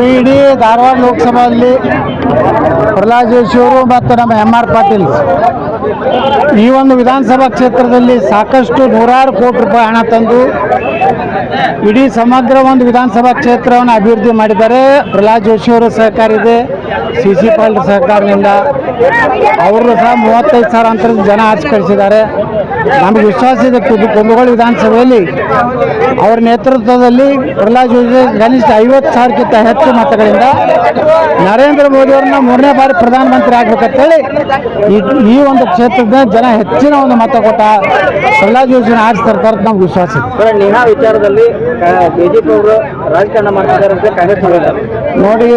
ನೋಡಿ, ಇಡೀ ಧಾರವಾಡ ಲೋಕಸಭೆಯಲ್ಲಿ ಪ್ರಹ್ಲಾದ್ ಜೋಶಿ ಅವರು ಮತ್ತು ನಮ್ಮ ಎಂ ಆರ್ ಪಾಟೀಲ್ ಈ ಒಂದು ವಿಧಾನಸಭಾ ಕ್ಷೇತ್ರದಲ್ಲಿ ಸಾಕಷ್ಟು ನೂರಾರು ಕೋಟಿ ರೂಪಾಯಿ ಹಣ ತಂದು ಇಡೀ ಸಮಗ್ರ ಒಂದು ವಿಧಾನಸಭಾ ಕ್ಷೇತ್ರವನ್ನು ಅಭಿವೃದ್ಧಿ ಮಾಡಿದ್ದಾರೆ. ಪ್ರಹ್ಲಾದ್ ಜೋಶಿ ಅವರ ಸಹಕಾರ ಇದೆ, ಸಿ ಸಿ ಪಾಲ್ ಸಹಕಾರದಿಂದ. ಅವರು ಸಹ ಮೂವತ್ತೈದು ಸಾವಿರ ಅಂತರ ಜನ ಆಚರಿಸಿದ್ದಾರೆ ನಮಗೆ ವಿಶ್ವಾಸ ಇದೆ, ಕುಂದು- ಕುಂದಗೋಳ ವಿಧಾನಸಭೆಯಲ್ಲಿ ಅವರ ನೇತೃತ್ವದಲ್ಲಿ ಪ್ರಹ್ಲಾದ್ ಜೋಶಿ ಕನಿಷ್ಠ ಐವತ್ತು ಸಾವಿರಕ್ಕಿಂತ ಹೆಚ್ಚು ಮತಗಳಿಂದ ನರೇಂದ್ರ ಮೋದಿ ಅವ್ರನ್ನ ಮೂರನೇ ಬಾರಿ ಪ್ರಧಾನಮಂತ್ರಿ ಆಗ್ಬೇಕಂತೇಳಿ ಈ ಈ ಒಂದು ಕ್ಷೇತ್ರದ ಜನ ಹೆಚ್ಚಿನ ಒಂದು ಮತ ಕೊಟ್ಟ ಪ್ರಹ್ಲಾದ್ ಯೋಜನೆ ಆರಿಸ್ತಾರೆ ನಮ್ಗೆ ವಿಶ್ವಾಸ ಇದೆ. ವಿಚಾರದಲ್ಲಿ ಬಿಜೆಪಿ ಅವರು ರಾಜಕಾರಣ ಮಾಡ್ತಿದ್ದಾರೆ ಅಂತ ಕಾಂಗ್ರೆಸ್ ನೋಡಿ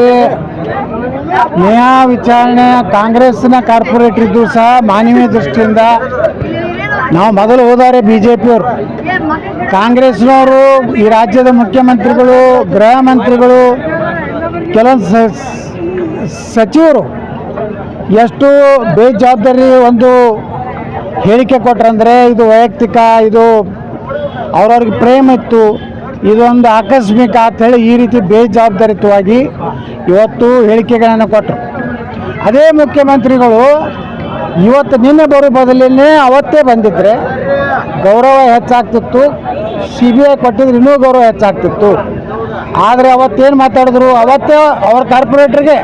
ನ್ಯಾಯ ವಿಚಾರಣೆ ಕಾಂಗ್ರೆಸ್ನ ಕಾರ್ಪೊರೇಟರ್ ಇದ್ದು ಸಹ ಮಾನವೀಯ ದೃಷ್ಟಿಯಿಂದ ನಾವು ಮೊದಲು ಹೋದವರೆ ಬಿ ಜೆ ಪಿಯವರು ಕಾಂಗ್ರೆಸ್ನವರು ಈ ರಾಜ್ಯದ ಮುಖ್ಯಮಂತ್ರಿಗಳು ಗೃಹ ಮಂತ್ರಿಗಳು ಕೆಲವೊಂದು ಸಚಿವರು ಎಷ್ಟು ಬೇಜವಾಬ್ದಾರಿ ಒಂದು ಹೇಳಿಕೆ ಕೊಟ್ರಂದರೆ ಇದು ವೈಯಕ್ತಿಕ, ಇದು ಅವ್ರವ್ರಿಗೆ ಪ್ರೇಮ ಇತ್ತು, ಇದೊಂದು ಆಕಸ್ಮಿಕ ಅಂತ ಹೇಳಿ ಈ ರೀತಿ ಬೇಜವಾಬ್ದಾರಿತವಾಗಿ ಇವತ್ತು ಹೇಳಿಕೆಗಳನ್ನು ಕೊಟ್ಟರು. ಅದೇ ಮುಖ್ಯಮಂತ್ರಿಗಳು ಇವತ್ತು ನಿನ್ನೆ ಬರೋ ಬದಲಿನೇ ಅವತ್ತೇ ಬಂದಿದ್ದರೆ ಗೌರವ ಹೆಚ್ಚಾಗ್ತಿತ್ತು ಸಿ ಬಿ ಐ ಕೊಟ್ಟಿದ್ರೆ ಇನ್ನೂ ಗೌರವ ಹೆಚ್ಚಾಗ್ತಿತ್ತು. ಆದರೆ ಅವತ್ತೇನು ಮಾತಾಡಿದ್ರು? ಅವತ್ತು ಅವ್ರ ಕಾರ್ಪೊರೇಟ್ರಿಗೆ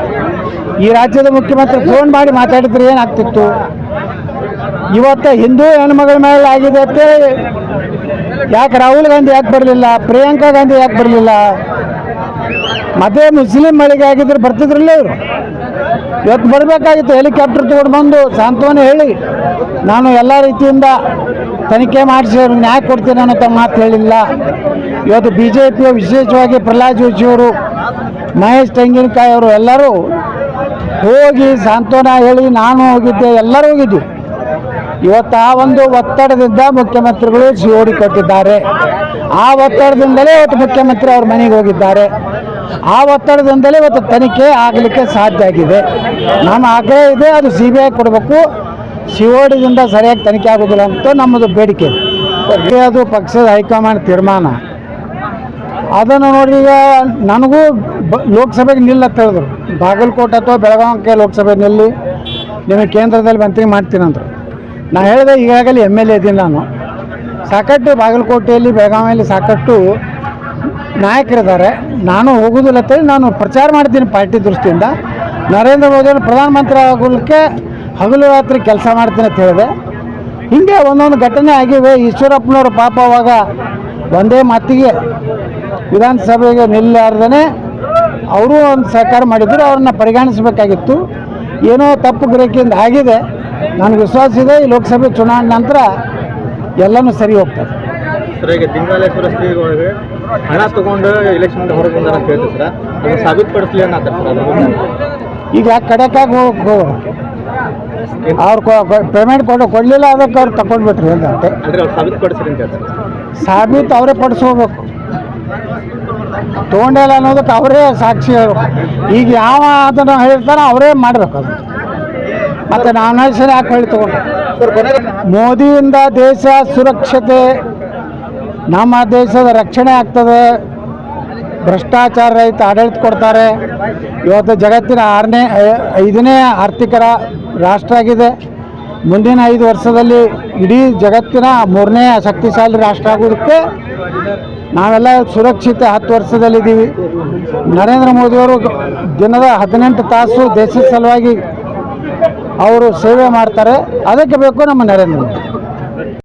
ಈ ರಾಜ್ಯದ ಮುಖ್ಯಮಂತ್ರಿ ಫೋನ್ ಮಾಡಿ ಮಾತಾಡಿದ್ರೆ ಏನಾಗ್ತಿತ್ತು? ಇವತ್ತು ಹಿಂದೂ ಹೆಣ್ಮಗಳ ಮೇಲೆ ಆಗಿದೆ ಅಂತ ಯಾಕೆ ರಾಹುಲ್ ಗಾಂಧಿ ಯಾಕೆ ಬರಲಿಲ್ಲ? ಪ್ರಿಯಾಂಕಾ ಗಾಂಧಿ ಯಾಕೆ ಬರಲಿಲ್ಲ? ಮತ್ತೆ ಮುಸ್ಲಿಂ ಮಳಿಗೆ ಆಗಿದ್ರೆ ಬರ್ತಿದ್ರಲ್ಲ ಇವರು. ಇವತ್ತು ಬರಬೇಕಾಗಿತ್ತು ಹೆಲಿಕಾಪ್ಟರ್ ತಗೊಂಡು ಬಂದು. ಸಾಂತ್ವನ ಹೇಳಿ. ನಾನು ಎಲ್ಲ ರೀತಿಯಿಂದ ತನಿಖೆ ಮಾಡಿಸಿ ಅವ್ರಿಗೆ ನ್ಯಾಯ ಕೊಡ್ತೀನಿ ಅನ್ನೋ ಮಾತು ಹೇಳಿಲ್ಲ. ಇವತ್ತು ಬಿ ಜೆ ಪಿಯ ವಿಶೇಷವಾಗಿ ಪ್ರಹ್ಲಾದ್ ಜೋಶಿಯವರು ಮಹೇಶ್ ತೆಂಗಿನಕಾಯಿ ಅವರು ಎಲ್ಲರೂ ಹೋಗಿ ಸಾಂತ್ವನ ಹೇಳಿ ನಾನು ಹೋಗಿದ್ದೆ, ಎಲ್ಲರೂ ಹೋಗಿದ್ದು ಇವತ್ತು ಆ ಒಂದು ಒತ್ತಡದಿಂದ ಮುಖ್ಯಮಂತ್ರಿಗಳು ಸಿಒಡಿ ಕೊಟ್ಟಿದ್ದಾರೆ. ಆ ಒತ್ತಡದಿಂದಲೇ ಇವತ್ತು ಮುಖ್ಯಮಂತ್ರಿ ಅವ್ರ ಮನೆಗೆ ಹೋಗಿದ್ದಾರೆ. ಆ ಒತ್ತಡದಿಂದಲೇ ಇವತ್ತು ತನಿಖೆ ಆಗಲಿಕ್ಕೆ ಸಾಧ್ಯ ಆಗಿದೆ. ನಮ್ಮ ಆಗ್ರಹ ಇದೆ, ಅದು ಸಿ ಬಿ ಐ ಕೊಡಬೇಕು. ಸಿಒಡಿದಿಂದ ಸರಿಯಾಗಿ ತನಿಖೆ ಆಗೋದಿಲ್ಲ ಅಂತ ನಮ್ಮದು ಬೇಡಿಕೆ. ಅದು ಪಕ್ಷದ ಹೈಕಮಾಂಡ್ ತೀರ್ಮಾನ. ಅದನ್ನು ನೋಡಿ ಈಗ ನನಗೂ ಬ ಲೋಕಸಭೆಗೆ ನಿಲ್ಲತ್ತ ಹೇಳಿದ್ರು. ಬಾಗಲಕೋಟೆ ಅಥವಾ ಬೆಳಗಾವಿಗೆ ಲೋಕಸಭೆ ನಿಲ್ಲಿ ನಿಮಗೆ ಕೇಂದ್ರದಲ್ಲಿ ಮಂತ್ರಿ ಮಾಡ್ತೀನಂದ್ರು ನಾನು ಹೇಳಿದೆ ಈಗಾಗಲೇ ಎಂ ಎಲ್ ಎ ಇದ್ದೀನಿ ನಾನು. ಸಾಕಷ್ಟು ಬಾಗಲಕೋಟೆಯಲ್ಲಿ, ಬೆಳಗಾವಿಯಲ್ಲಿ ಸಾಕಷ್ಟು ನಾಯಕರಿದ್ದಾರೆ. ನಾನು ಹೋಗೋದಿಲ್ಲ ಅಂತೇಳಿ ನಾನು ಪ್ರಚಾರ ಮಾಡ್ತೀನಿ ಪಾರ್ಟಿ ದೃಷ್ಟಿಯಿಂದ. ನರೇಂದ್ರ ಮೋದಿ ಅವರು ಪ್ರಧಾನಮಂತ್ರಿ ಆಗೋದಕ್ಕೆ ಹಗಲು ರಾತ್ರಿ ಕೆಲಸ ಮಾಡ್ತೀನಿ ಅಂತ ಹೇಳಿದೆ. ಹಿಂಗೆ ಒಂದೊಂದು ಘಟನೆ ಆಗಿವೆ. ಈಶ್ವರಪ್ಪನವರು ಪಾಪ ಅವಾಗ ಒಂದೇ ಮಾತಿಗೆ ವಿಧಾನಸಭೆಗೆ ನಿಲ್ಲಾರ್ದೇ ಅವರು ಒಂದು ಸಹಕಾರ ಮಾಡಿದ್ರು ಅವ್ರನ್ನ ಪರಿಗಣಿಸಬೇಕಾಗಿತ್ತು. ಏನೋ ತಪ್ಪು ಗ್ರಹಿಕೆಯಿಂದ ಆಗಿದೆ. ನನಗೆ ವಿಶ್ವಾಸ ಇದೆ ಈ ಲೋಕಸಭೆ ಚುನಾವಣೆ ನಂತರ ಎಲ್ಲನೂ ಸರಿ ಹೋಗ್ತದೆ. ಸರ್ ಈಗ ದಿಂಗಾಲೇಶ್ವರ ಶ್ರೀಗಳಿಗೆ ಹಣ ತಗೊಂಡು ಎಲೆಕ್ಷನ್ ಹೊರಗೆ ಬಂದಾರ ಅಂತ ಹೇಳ್ತೀವಿ ಸರ್. ಅದನ್ನ ಸಾಬೀತುಪಡಿಸ್ಲಿ ಅನ್ನತ್ತಾರೆ ಸರ್ ಅದು ಈಗ ಕಡೆಕಾಗಿ ಹೋಗಿ. ಅವ್ರು ಪೇಮೆಂಟ್ ಕೊಡ ಕೊಡಲಿಲ್ಲ ಅದಕ್ಕೆ ಅವ್ರು ತಗೊಂಡ್ಬಿಟ್ರಿ ಹೇಳ್ತಾರೆ. ಸಾಬೀತು ಅವರೇ ಪಡಿಸ್ಕೋಬೇಕು ತೊಗೊಂಡಿಲ್ಲ ಅನ್ನೋದಕ್ಕೆ ಅವರೇ ಸಾಕ್ಷಿ ಹೇಳ್ಬೇಕು ಈಗ ಯಾವ ಅದನ್ನು ಹೇಳ್ತಾರೋ ಅವರೇ ಮಾಡಬೇಕು ಅದು. ಮತ್ತು ಹೆಸರು ಯಾಕೆ ಹೇಳಿ ತಗೊಂಡು? ಮೋದಿಯಿಂದ ದೇಶ ಸುರಕ್ಷತೆ ನಮ್ಮ ದೇಶದ ರಕ್ಷಣೆ ಆಗ್ತದೆ. ಭ್ರಷ್ಟಾಚಾರ ರಹಿತ ಆಡಳಿತ ಕೊಡ್ತಾರೆ. ಇವತ್ತು ಜಗತ್ತಿನ ಆರನೇ ಐದನೇ ಆರ್ಥಿಕ ರಾಷ್ಟ್ರ ಆಗಿದೆ. ಮುಂದಿನ ಐದು ವರ್ಷದಲ್ಲಿ ಇಡೀ ಜಗತ್ತಿನ ಮೂರನೇ ಶಕ್ತಿಶಾಲಿ ರಾಷ್ಟ್ರ ಆಗೋದಕ್ಕೆ ನಾವೆಲ್ಲ ಸುರಕ್ಷಿತ ಹತ್ತು ವರ್ಷದಲ್ಲಿದ್ದೀವಿ. ನರೇಂದ್ರ ಮೋದಿಯವರು ದಿನದ ಹದಿನೆಂಟು ತಾಸು ದೇಶದ ಸಲುವಾಗಿ ಅವರು ಸೇವೆ ಮಾಡ್ತಾರೆ. ಅದಕ್ಕೆ ಬೇಕು ನಮ್ಮ ನರೇಂದ್ರ ಮೋದಿ.